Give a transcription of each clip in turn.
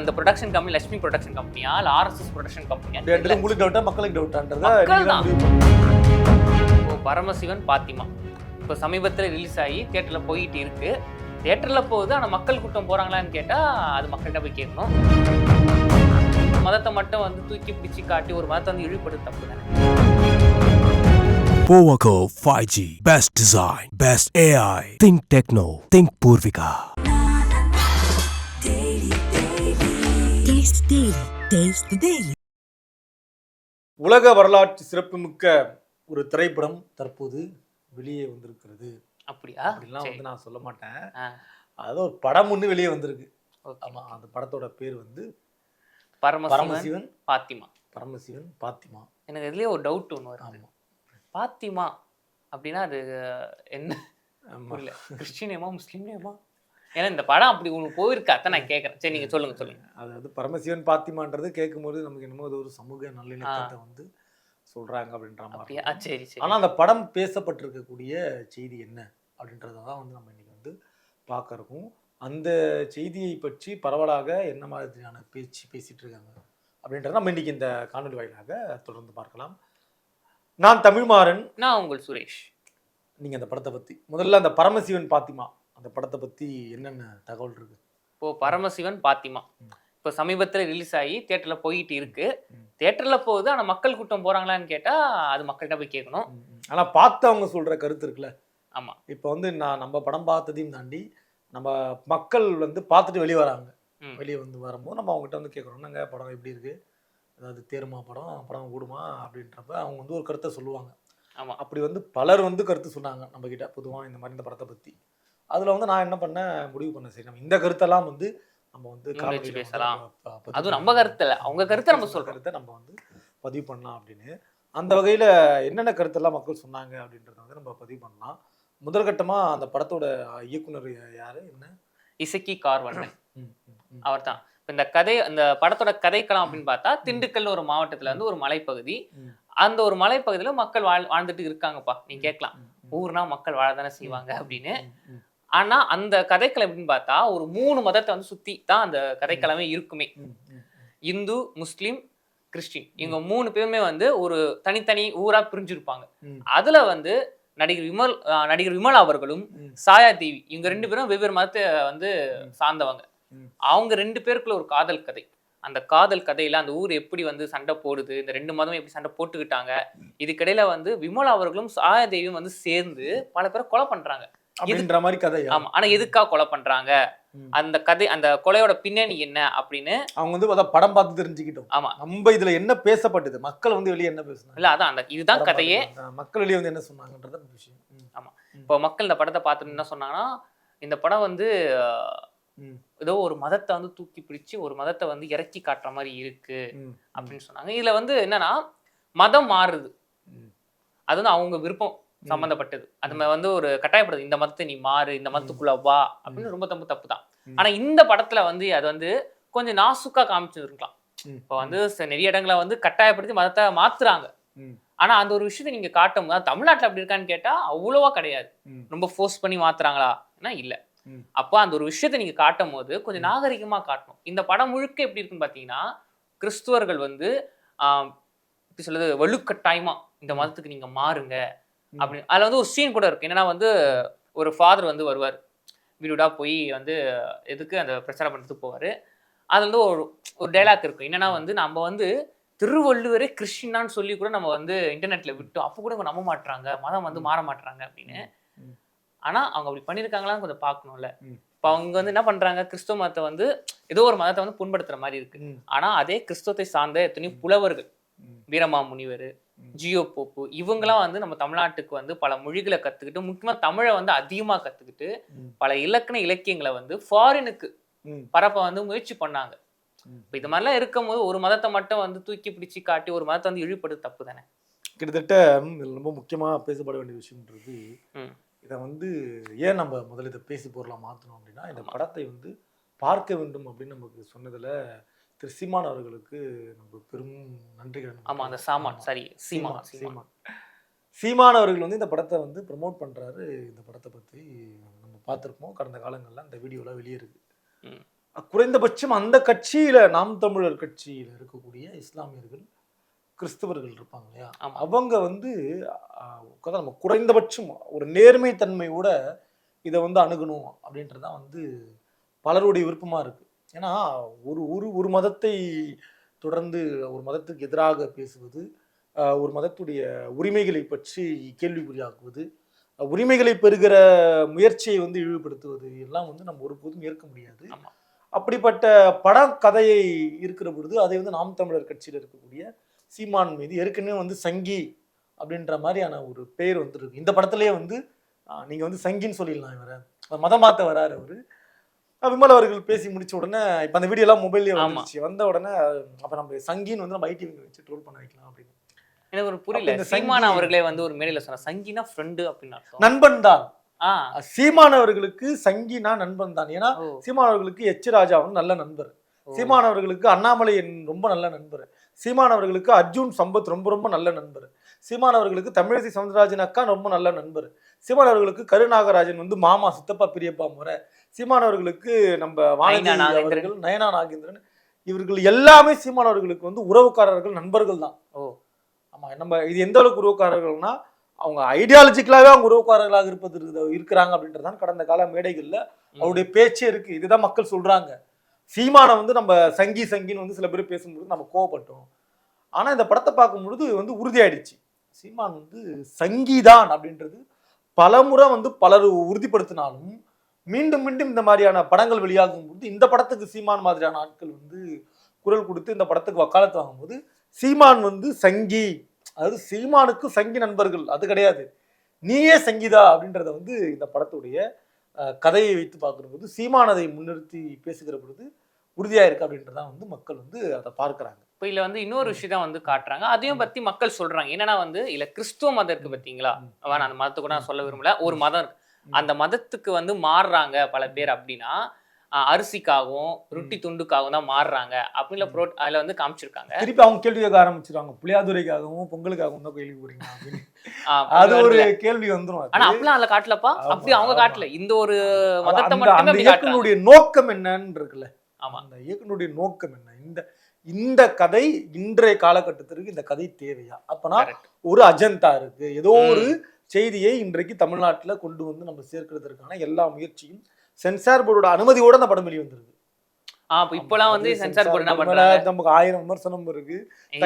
இந்த production company Lakshmi production கம்பெனியா இல்ல ஆர்எஸ்எஸ் ப்ரொடக்ஷன் கம்பெனியா உங்களுக்கு டவுட்டா மக்களுக்கு டவுட்டான்றத பரமசிவன் பாத்திமா இப்போ சமீபத்தில் ரிலீஸ் ஆகி தியேட்டரில் போயிட்டு இருக்கு தியேட்டரில் போகுது ஆனால் மக்கள் கூட்டம் போகிறாங்களான்னு கேட்டால் அது மக்கள்கிட்ட போய் கேட்கணும் மதத்தை மட்டும் வந்து தூக்கி பிடிச்சி காட்டி ஒரு மதத்தை வந்து இழிவுபடுத்த தப்பு தானே Powaco 5G. Best design. Best AI. Think Techno. Think Purvika. உலக வரலாற்று சிறப்புமிக்க ஒரு திரைப்படம் தற்போது வெளியே வந்திருக்கிறது. அப்படியா? அப்படிலாம். வந்து நான் சொல்ல மாட்டேன். ஆ, அது ஒரு படம் ஒன்று வெளியே வந்திருக்கு. ஆமா அந்த படத்தோட பேர் வந்து பரமசிவன் பரமசிவன் பாத்திமா. பரமசிவன் பாத்திமா. எனக்கு இதுலயே ஒரு டவுட் ஒன்று வருது. ஆமா. பாத்திமா அப்படின்னா அது என்ன? ஆமா. புரியல. கிறிஸ்டின் நேமா முஸ்லீம் நேமா ஏன்னா இந்த படம் அப்படி உங்களுக்கு போயிருக்கா? அதான் நான் கேட்கறேன் சரி நீங்க சொல்லுங்க சொல்லுங்க. அதாவது பரமசிவன் பாத்திமான்றது கேட்கும்போது நமக்கு என்னமோ அது ஒரு சமூக நல்லிணக்கத்தை வந்து சொல்றாங்க அப்படின்ற மாதிரி சரி சரி. ஆனா அந்த படம் பேசப்பட்டிருக்கக்கூடிய செய்தி என்ன அப்படின்றத தான் வந்து நம்ம இன்னைக்கு வந்து பார்க்க இருக்கோம். அந்த செய்தியை பற்றி பரவலாக என்ன மாதிரியான பேச்சு பேசிட்டு இருக்காங்க அப்படின்றத நம்ம இன்னைக்கு இந்த காணொலி வாயிலாக தொடர்ந்து பார்க்கலாம். நான் தமிழ்மாறன். நான் உங்கள் சுரேஷ். நீங்க அந்த படத்தை பத்தி. முதல்ல அந்த பரமசிவன் பாத்திமா. அந்த படத்தை பத்தி என்னென்ன தகவல் இருக்கு? இப்போ பரமசிவன் பாத்திமா. இப்போ சமீபத்தில் ரிலீஸ் ஆகி தியேட்டர்ல போயிட்டு இருக்கு. ம். தியேட்டர்ல போகுது ஆனா மக்கள் கூட்டம் போறாங்களான்னு கேட்டா அது மக்கள்கிட்ட போய் கேட்கணும். ம், ம். ஆனா பார்த்தவங்க சொல்ற கருத்து இருக்குல்ல? ஆமா. இப்போ வந்து நான் நம்ம படம் பார்த்ததையும் தாண்டி நம்ம மக்கள் வந்து பார்த்துட்டு வெளியே வராங்க. வெளியே வந்து வரும்போது நம்ம அவங்ககிட்ட வந்து கேட்குறோம் என்னங்க படம் எப்படி இருக்கு? அதாவது தேருமா படம் படம் ஓடுமா? அப்படின்றப்ப அவங்க வந்து ஒரு கருத்தை சொல்லுவாங்க. ஆமா. அப்படி வந்து பலர் வந்து கருத்து சொன்னாங்க நம்ம கிட்ட பொதுவாக இந்த மாதிரி இந்த படத்தை பற்றி அதில் வந்து நான் என்ன பண்ணேன் முடிவு பண்ணேன். சரி நம்ம இந்த கருத்தெல்லாம் வந்து நம்ம வந்து பேசலாம். அதுவும் நம்ம. கருத்து இல்ல அவங்க கருத்தை நம்ம சொல்றோம். கருத்தை நம்ம வந்து பதிவு பண்ணலாம் அப்படின்னு. அந்த வகையில் என்னென்ன கருத்தெல்லாம் மக்கள் சொன்னாங்க அப்படின்றத வந்து நம்ம பதிவு பண்ணலாம். முதற்கட்டமா அந்த படத்தோட இயக்குனர் யாரு? என்ன? இசக்கி கார்வண்ணன். அவர் தான். இந்த கதை அந்த படத்தோட கதைக்களம் அப்படின்னு பார்த்தா திண்டுக்கல் ஒரு மாவட்டத்துல வந்து ஒரு மலைப்பகுதி. அந்த ஒரு மலைப்பகுதியில மக்கள் வாழ் வாழ்ந்துட்டு இருக்காங்கப்பா. நீங்க கேட்கலாம். ஊர்னா மக்கள் வாழதானே செய்வாங்க அப்படின்னு. ம், ம், ஆனா அந்த கதைக்களம் எப்படின்னு பார்த்தா ஒரு மூணு மதத்தை வந்து சுத்தி தான் அந்த கதைக்களமே இருக்குமே. இந்து முஸ்லீம் கிறிஸ்டின். இவங்க மூணு பேருமே வந்து ஒரு தனித்தனி ஊரா பிரிஞ்சிருப்பாங்க. அதுல வந்து நடிகர் விமல் நடிகர் விமல் அவர்களும் சாயா தேவி இவங்க ரெண்டு பேரும் வெவ்வேறு மதத்தை வந்து. சார்ந்தவங்க. அவங்க ரெண்டு பேருக்குள்ள ஒரு காதல் கதை. அந்த காதல் கதையில அந்த ஊர் எப்படி வந்து சண்டை போடுது இந்த ரெண்டு மதமும் எப்படி சண்டை போட்டுக்கிட்டாங்க இதுக்கிடையில வந்து விமல் அவர்களும் சாயா தேவியும் வந்து சேர்ந்து பல பேரை கொலை பண்றாங்க. அப்படின்ற மாதிரி கதை ஆமா ஆனா எதுக்காக கொலை பண்றாங்க. அந்த கதை அந்த கொலையோட பின்னணி என்ன அப்படின்னு அவங்க வந்து அதான் படம் பார்த்து தெரிஞ்சுக்கிட்டோம். ஆமா. நம்ம இதுல என்ன பேசப்பட்டது? மக்கள் வந்து வெளியே என்ன பேசுனாங்க? இல்ல அதான் அந்த இதுதான் கதையே. மக்கள் வெளியே வந்து என்ன சொன்னாங்கன்றது விஷயம். ம், இப்போ மக்கள் இந்த படத்தை பார்த்துட்டு என்ன சொன்னாங்கன்னா இந்த படம் வந்து ஏதோ ஒரு மதத்தை வந்து தூக்கி பிடிச்சு ஒரு மதத்தை வந்து இறக்கி காட்டுற மாதிரி இருக்கு அப்படின்னு சொன்னாங்க. இதுல வந்து என்னன்னா மதம் மாறுது. அது வந்து அவங்க விருப்பம். சம்பந்தப்பட்டது. அது வந்து ஒரு கட்டாயப்படுது. இந்த மதத்தை நீ மாறு இந்த மதத்துக்குள்ள வா அப்படின்னு ரொம்ப தப்பு தப்பு தான். ஆனா இந்த படத்துல வந்து அது வந்து கொஞ்சம் நாசுக்கா காமிச்சிருக்கலாம் இப்போ வந்து நிறைய இடங்களை வந்து கட்டாயப்படுத்தி மதத்தை மாத்துறாங்க. ஆனா அந்த ஒரு விஷயத்தை நீங்க காட்டும் போது தமிழ்நாட்டுல அப்படி இருக்கான்னு கேட்டா அவ்வளவா கிடையாது. ரொம்ப ஃபோர்ஸ் பண்ணி மாத்துறாங்களா? ஏன்னா இல்ல. அப்போ அந்த ஒரு விஷயத்தை நீங்க காட்டும் போது கொஞ்சம் நாகரிகமா காட்டணும். இந்த படம் முழுக்க எப்படி இருக்குன்னு பாத்தீங்கன்னா கிறிஸ்துவர்கள் வந்து ஆஹ், எப்படி சொல்றது வலுக்கட்டாயமா இந்த மதத்துக்கு நீங்க மாறுங்க. அப்படி அதுல வந்து ஒரு சீன் கூட இருக்கு. என்னன்னா வந்து ஒரு ஃபாதர் வந்து வருவார். வீடுடா போய் வந்து எதுக்கு அந்த பிரச்சாரம் பண்ணுறதுக்கு போவார். அதுல வந்து ஒரு ஒரு டைலாக் இருக்கும் என்னன்னா வந்து நம்ம வந்து திருவள்ளுவரே கிறிஸ்டினான்னு சொல்லி கூட நம்ம வந்து இன்டர்நெட்ல விட்டோம். அப்போ கூட நம்ப மாட்றாங்க. மதம் வந்து மாற மாட்றாங்க அப்படின்னு. ம். ஆனா அவங்க அப்படி பண்ணியிருக்காங்களான்னு கொஞ்சம் பார்க்கணும்ல. இப்போ அவங்க வந்து என்ன பண்றாங்க? கிறிஸ்துவ மதத்தை வந்து ஏதோ ஒரு மதத்தை வந்து புண்படுத்துற மாதிரி இருக்கு. ம், ஆனா அதே கிறிஸ்துவத்தை சார்ந்த எத்தனையோ புலவர்கள். Veerama Munivar. G U Pope. இவங்கெல்லாம் வந்து நம்ம தமிழ்நாட்டுக்கு வந்து பல மொழிகளை கத்துக்கிட்டு முக்கியமா தமிழை வந்து அதிகமா கத்துக்கிட்டு பல இலக்கண இலக்கியங்களை வந்து ஃபாரினுக்கு பரப்ப வந்து முயற்சி பண்ணாங்க. இப்போ இது மாதிரிலாம் இருக்கும்போது ஒரு மதத்தை மட்டும் வந்து தூக்கி பிடிச்சி காட்டி ஒரு மதத்தை வந்து இழிவுபடுத்து தப்பு தானே? கிட்டத்தட்ட ரொம்ப முக்கியமா பேசப்பட வேண்டிய விஷயம்ன்றது. இதை வந்து ஏன் நம்ம முதல்ல இதை பேசி பொருளாக மாற்றணும் அப்படின்னா இந்த படத்தை வந்து பார்க்க வேண்டும் அப்படின்னு நமக்கு சொன்னதுல திரு சீமான் அவர்களுக்கு நம்ம பெரும் நன்றிகள் ஆமா அந்த சாமான் சரி சீமா சீமான் சீமா சீமான். சீமான். அவர்கள் வந்து இந்த படத்தை வந்து ப்ரமோட் பண்றாரு. இந்த படத்தை பத்தி நம்ம பார்த்துருப்போம். கடந்த காலங்கள்ல இந்த வீடியோலாம் வெளியே இருக்கு. ம். குறைந்தபட்சம் அந்த கட்சியில நாம் தமிழர் கட்சியில இருக்கக்கூடிய இஸ்லாமியர்கள் கிறிஸ்தவர்கள் இருப்பாங்க இல்லையா. அவங்க வந்து நம்ம குறைந்தபட்சம் ஒரு நேர்மை தன்மையோட இதை வந்து அணுகணும் அப்படின்றது தான் வந்து பலருடைய விருப்பமா இருக்கு. ஏன்னா ஒரு ஒரு ஒரு மதத்தை தொடர்ந்து ஒரு மதத்துக்கு எதிராக பேசுவது ஒரு மதத்துடைய உரிமைகளை பற்றி கேள்விக்குறியாக்குவது உரிமைகளை பெறுகிற முயற்சியை வந்து இழிவுபடுத்துவது எல்லாம் வந்து நம்ம ஒருபோதும் ஏற்க முடியாது. அப்படிப்பட்ட படக்கதையை இருக்கிற பொழுது அதை வந்து நாம் தமிழர் கட்சியில் இருக்கக்கூடிய சீமான் மீது ஏற்கனவே வந்து சங்கி அப்படின்ற மாதிரியான ஒரு பெயர் வந்துருக்கு. இந்த படத்துலயே வந்து ஆஹ், நீங்க வந்து சங்கின்னு சொல்லிடலாம் இவரை. மதம் மாத்த வராரு அவரு. விமல் அவர்கள் பேசி முடிச்ச உடனே இப்ப அந்த வீடியோ எல்லாம் மொபைல்லே ஆமா. வந்துருச்சு. வந்த உடனே அப்ப நம்ம சங்கின்னு வந்து நம்ம ஐடி வச்சு ட்ரோல் பண்ண வைக்கலாம் அப்படின்னு. எனக்கு ஒரு புரியல. சீமான் அவர்களே வந்து ஒரு மேடையில சொன்ன சங்கினா ஃப்ரெண்டு அப்படின்னு நண்பன் தான். சீமான் அவர்களுக்கு சங்கினா நண்பன் தான். ஏன்னா சீமான் அவர்களுக்கு எச் ராஜா வந்து நல்ல நண்பர். சீமான் அவர்களுக்கு அண்ணாமலை ரொம்ப நல்ல நண்பர். சீமான் அவர்களுக்கு அர்ஜுன் சம்பத் ரொம்ப ரொம்ப நல்ல நண்பர். சீமான் அவர்களுக்கு தமிழிசை சவுந்தரராஜன் அக்கா ரொம்ப நல்ல நண்பர். சீமான் அவர்களுக்கு கருநாகராஜன் வந்து மாமா சித்தப்பா பெரியப்பா முறை. சீமான் அவர்களுக்கு நம்ம நாகேந்திரன். அவர்கள் நயனா நாகேந்திரன் இவர்கள் எல்லாமே சீமான் அவர்களுக்கு வந்து உறவுக்காரர்கள் நண்பர்கள் தான். ஓ. ஆமா நம்ம இது எந்த அளவுக்கு உறவுக்காரர்கள்னா அவங்க ஐடியாலஜிக்கலாவே அவங்க உறவுக்காரர்களாக இருப்பது இருக்குது- இருக்கிறாங்க அப்படின்றதான் கடந்த கால மேடைகள்ல. அவருடைய பேச்சே இருக்கு. இதுதான் மக்கள் சொல்றாங்க. சீமானை வந்து நம்ம சங்கி சங்கின்னு வந்து சில பேர் பேசும்போது நம்ம கோவப்பட்டோம். ஆனா இந்த படத்தை பார்க்கும் பொழுது வந்து உறுதியாயிடுச்சு. சீமான் வந்து சங்கிதான் அப்படின்றது பலமுறை வந்து பலர் உறுதிப்படுத்தினாலும் மீண்டும் மீண்டும் இந்த மாதிரியான படங்கள் வெளியாகும் போது இந்த படத்துக்கு சீமான் மாதிரியான ஆட்கள் வந்து குரல் கொடுத்து இந்த படத்துக்கு வக்காலத்து வாங்கும்போது சீமான் வந்து சங்கி. அதாவது சீமானுக்கு சங்கி நண்பர்கள். அது கிடையாது. நீயே சங்கீதா அப்படின்றத வந்து இந்த படத்துடைய கதையை வைத்து பார்க்குற போது சீமான் அதை முன்னிறுத்தி பேசுகிற பொழுது உறுதியா இருக்கு அப்படின்றதான் வந்து மக்கள் வந்து அதை பார்க்கறாங்க. இப்போ இதுல வந்து இன்னொரு விஷயம் தான் வந்து காட்டுறாங்க. அதையும் பத்தி மக்கள் சொல்றாங்க. என்னன்னா வந்து இல்ல கிறிஸ்துவ மதம் இருக்கு பாத்தீங்களா? ம். வேணாம் அந்த மதத்தை கூட நான் சொல்ல விரும்பல. ஒரு மதம் இருக்கு. அந்த மதத்துக்கு வந்து மாறுறாங்க பல பேர் அப்படின்னா அரிசிக்காகவும் ரொட்டி துண்டுக்காகவும் தான் மாறுறாங்க அப்படின்னு ப்ரோ அதுல வந்து காமிச்சிருக்காங்க. திருப்பி அவங்க கேள்வி கேட்க ஆரம்பிச்சிருவாங்க. புளியாதுரைக்காகவும் பொங்கலுக்காகவும் தான் கேள்வி போறீங்க அது ஒரு. கேள்வி வந்துரும் அது. ஆனா அப்படிலாம் அதுல காட்டலப்பா? அப்படி அவங்க. காட்டல. இந்த ஒரு மதத்தை மட்டுமே நோக்கம் என்னன்னு இருக்குல்ல. ஆமா. அந்த இயக்குனுடைய நோக்கம் என்ன? இந்த இந்த கதை இன்றைய காலகட்டத்திற்கு இந்த கதை தேவையா? அப்பனா. ஒரு அஜந்தா இருக்கு. ஏதோ. ஒரு செய்தியை இன்றைக்கு தமிழ்நாட்டுல கொண்டு வந்து நம்ம சேர்க்கிறதுக்கான எல்லா முயற்சியும் சென்சார் போர்டோட அனுமதியோட அந்த படம் வெளியே வந்திருக்கு ஆஹ் அப்ப இப்போலாம் வந்து அது சென்சார் போர்டு என்ன board மேல பண்றாங்க நமக்கு ஆயிரம் விமர்சனம் இருக்கு.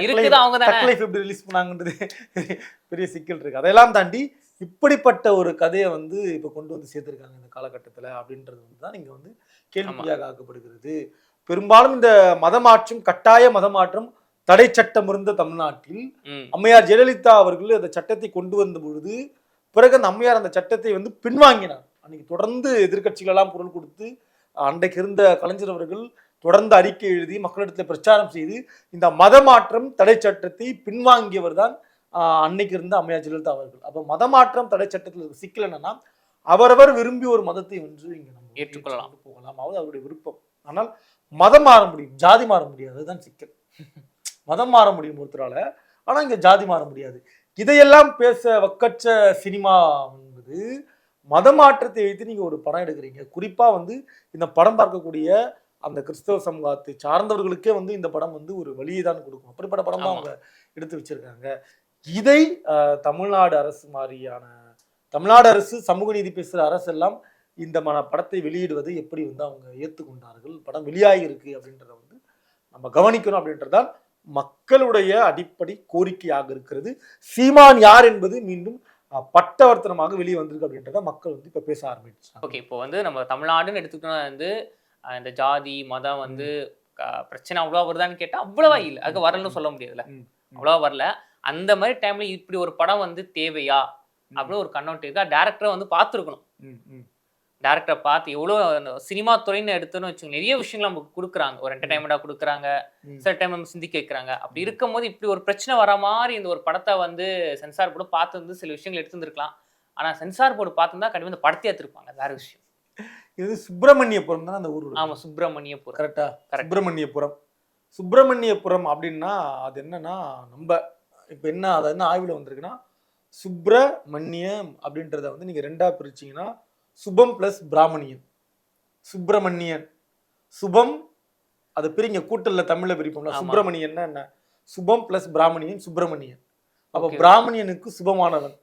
இருக்குது அவங்க தானே? தக் லைஃப் எப்படி ரிலீஸ் பண்ணாங்கன்றது பெரிய சிக்கல் இருக்கு. அதெல்லாம் தாண்டி இப்படிப்பட்ட ஒரு கதையை வந்து இப்ப கொண்டு வந்து சேர்த்திருக்காங்க இந்த காலகட்டத்துல அப்படின்றது வந்து தான் இங்க வந்து கேள்விக்குறியாக ஆக்கப்படுகிறது. பெரும்பாலும் இந்த மதமாற்றம் கட்டாய மதமாற்றம் தடை சட்டம் இருந்த தமிழ்நாட்டில் அம்மையார் ஜெயலலிதா அவர்கள் அந்த சட்டத்தை கொண்டு வந்த பொழுது பிறகு அந்த அம்மையார் அந்த சட்டத்தை வந்து பின்வாங்கினார். அன்னைக்கு தொடர்ந்து எதிர்க்கட்சிகள் எல்லாம் குரல் கொடுத்து அன்றைக்கு இருந்த கலைஞர் அவர்கள் தொடர்ந்து அறிக்கை எழுதி மக்களிடத்தில் பிரச்சாரம் செய்து இந்த மதமாற்றம் தடை சட்டத்தை பின்வாங்கியவர் தான் அன்னைக்கு இருந்த அம்மையார் ஜெயலலிதா அவர்கள். அப்போ மதமாற்றம் தடை சட்டத்தில் சிக்கல் என்னன்னா அவரவர் விரும்பி ஒரு மதத்தை வென்று இங்க நம்ம ஏற்றுக்கொள்ளலாம். போகலாம் அவருடைய விருப்பம். ஆனால் மதம் மாற முடியும் ஜாதி மாற முடியாது அதுதான் சிக்கல். மதம் மாற முடியும் ஒருத்தரால ஆனா இங்க ஜாதி மாற முடியாது. இதையெல்லாம் பேச வக்கற்ற சினிமா என்பது மதமாற்றத்தை வைத்து நீங்க ஒரு படம் எடுக்கிறீங்க. குறிப்பா வந்து இந்த படம் பார்க்கக்கூடிய அந்த கிறிஸ்தவ சமூகத்தை சார்ந்தவர்களுக்கே வந்து இந்த படம் வந்து ஒரு வழியை தான் கொடுக்கும். அப்படிப்பட்ட படம் தான். அவங்க எடுத்து வச்சிருக்காங்க. இதை தமிழ்நாடு அரசு மாதிரியான தமிழ்நாடு அரசு சமூக நீதி பேசுகிற அரசு எல்லாம் இந்த மன படத்தை வெளியிடுவதை எப்படி வந்து அவங்க ஏற்றுக்கொண்டார்கள் படம் வெளியாகி இருக்கு அப்படின்றத வந்து நம்ம கவனிக்கணும் அப்படின்றதான் மக்களுடைய அடிப்படை கோரிக்கையாக இருக்கிறது. சீமான் யார் என்பது மீண்டும் பட்டவர்த்தனமாக வெளியே வந்திருக்கு அப்படின்றத மக்கள் வந்து இப்ப பேச ஆரம்பிச்சாங்க ஓகே இப்போ வந்து நம்ம தமிழ்நாடுன்னு எடுத்துக்கிட்டோம்னா வந்து இந்த ஜாதி மதம் வந்து பிரச்சனை அவ்வளோவா வருதான்னு கேட்டா அவ்வளவா இல்லை. அதுக்கு வரலன்னு சொல்ல முடியாதுல்ல. அவ்வளவா வரல. அந்த மாதிரி டைம்ல இப்படி ஒரு படம் வந்து தேவையா? அப்படின்னு ஒரு கண்ணோட்டம் இருக்கா? டேரக்டரை வந்து பார்த்துருக்கணும். டேரக்டரை பார்த்து எவ்வளோ சினிமா துறைன்னு எடுத்தோன்னு வச்சுக்கோங்க நிறைய விஷயங்கள் நமக்கு கொடுக்குறாங்க. ஒரு என்டர்டைன்மெண்ட்டாக கொடுக்குறாங்க. சில டைம் நம்ம சிந்திக்க வைக்கிறாங்க. அப்படி இருக்கும்போது இப்படி ஒரு பிரச்சனை வர மாதிரி இந்த ஒரு படத்தை வந்து சென்சார் போர்டு பார்த்து வந்து சில விஷயங்கள் எடுத்துருந்துருக்கலாம். ஆனால் சென்சார் போர்டு பார்த்துருந்தா கண்டிப்பாக இந்த படத்தை எடுத்திருப்பாங்க வேற விஷயம். இது சுப்பிரமணியபுரம் தான் அந்த ஊர்? ஆமா சுப்பிரமணியபுரம். கரெக்டா Correct. சுப்பிரமணியபுரம். சுப்பிரமணியபுரம் அப்படின்னா அது என்னன்னா நம்ம இப்போ என்ன அது என்ன ஆய்வில் வந்திருக்குன்னா சுப்பிரமணியம் அப்படின்றத வந்து நீங்கள் ரெண்டா பிரிச்சீங்கன்னா சுபம் ப்ளஸ் பிராமணியன். சுப்பிரமணியன். சுபம் அதை பிரிங்க கூட்டல்ல தமிழ்ல பிரிப்போம்ல. ஆமா. சுப்பிரமணியன் என்ன? சுபம் பிளஸ் பிராமணியன் சுப்பிரமணியன். அப்போ. பிராமணியனுக்கு சுபமானவன்.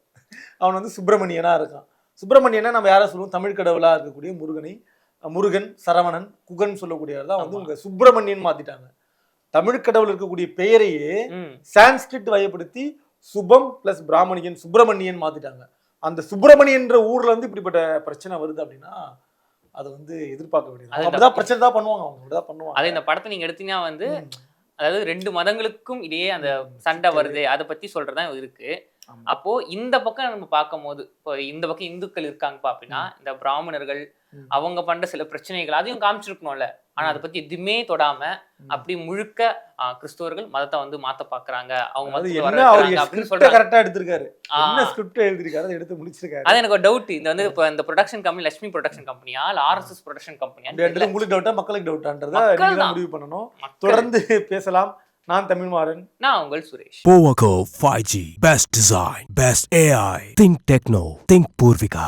அவன் வந்து சுப்பிரமணியனா இருக்கான். சுப்பிரமணியனா நம்ம யாரை சொல்லுவோம்? தமிழ் கடவுளா இருக்கக்கூடிய முருகனை முருகன் சரவணன் குகன் சொல்லக்கூடியவர் தான் வந்து. உங்க சுப்பிரமணியன் மாத்திட்டாங்க. தமிழ் கடவுள் இருக்கக்கூடிய பெயரையே சான்ஸ்கிரிட் வயப்படுத்தி சுபம் பிளஸ் பிராமணியன் சுப்பிரமணியன் மாத்திட்டாங்க. அந்த சுப்பிரமணியன்ற ஊர்ல இருந்து இப்படிப்பட்ட பிரச்சனை வருது அப்படின்னா அது வந்து எதிர்பார்க்க வேண்டியது அப்படிதான் பிரச்சனை தான் பண்ணுவாங்க அவங்க அப்படிதான் பண்ணுவாங்க அது இந்த படத்தை நீங்க எடுத்தீங்கன்னா வந்து. அதாவது ரெண்டு மதங்களுக்கும் இடையே அந்த சண்டை வருது அதை பத்தி சொல்றதா இருக்கு. அப்போ இந்த பக்கம் நம்ம பார்க்கும்போது இப்போ இந்த பக்கம் இந்துக்கள் இருக்காங்கப்பா அப்படின்னா இந்த பிராமணர்கள். அவங்க பண்ற சில பிரச்சனைகள் அதையும் காமிச்சிருக்கணும்ல. ஆனா அதை பத்தி எதுவுமே தொடாம அப்படி முழுக்க கிறிஸ்தவர்கள் மதத்தை வந்து மாத்த பாக்குறாங்க. அவங்க கரெக்டா எடுத்திருக்காரு. ஆ. என்ன ஸ்கிரிப்ட் எழுதிருக்காரு அதை எடுத்து முடிச்சிருக்காரு. அது எனக்கு ஒரு டவுட் இந்த வந்து இப்போ இந்த ப்ரொடக்ஷன் கம்பெனி லட்சுமி ப்ரொடக்ஷன் கம்பெனியா இல்ல ஆர்எஸ்எஸ் ப்ரொடக்ஷன் கம்பெனியா உங்களுக்கு டவுட்டா மக்களுக்கு டவுட்டான்றத. முடிவு பண்ணணும். தொடர்ந்து பேசலாம். நான் தமிழ்மாறன். நான் உங்கள் Suresh. Powaco 5G. Best design. Best AI. Think techno. Think Purvika.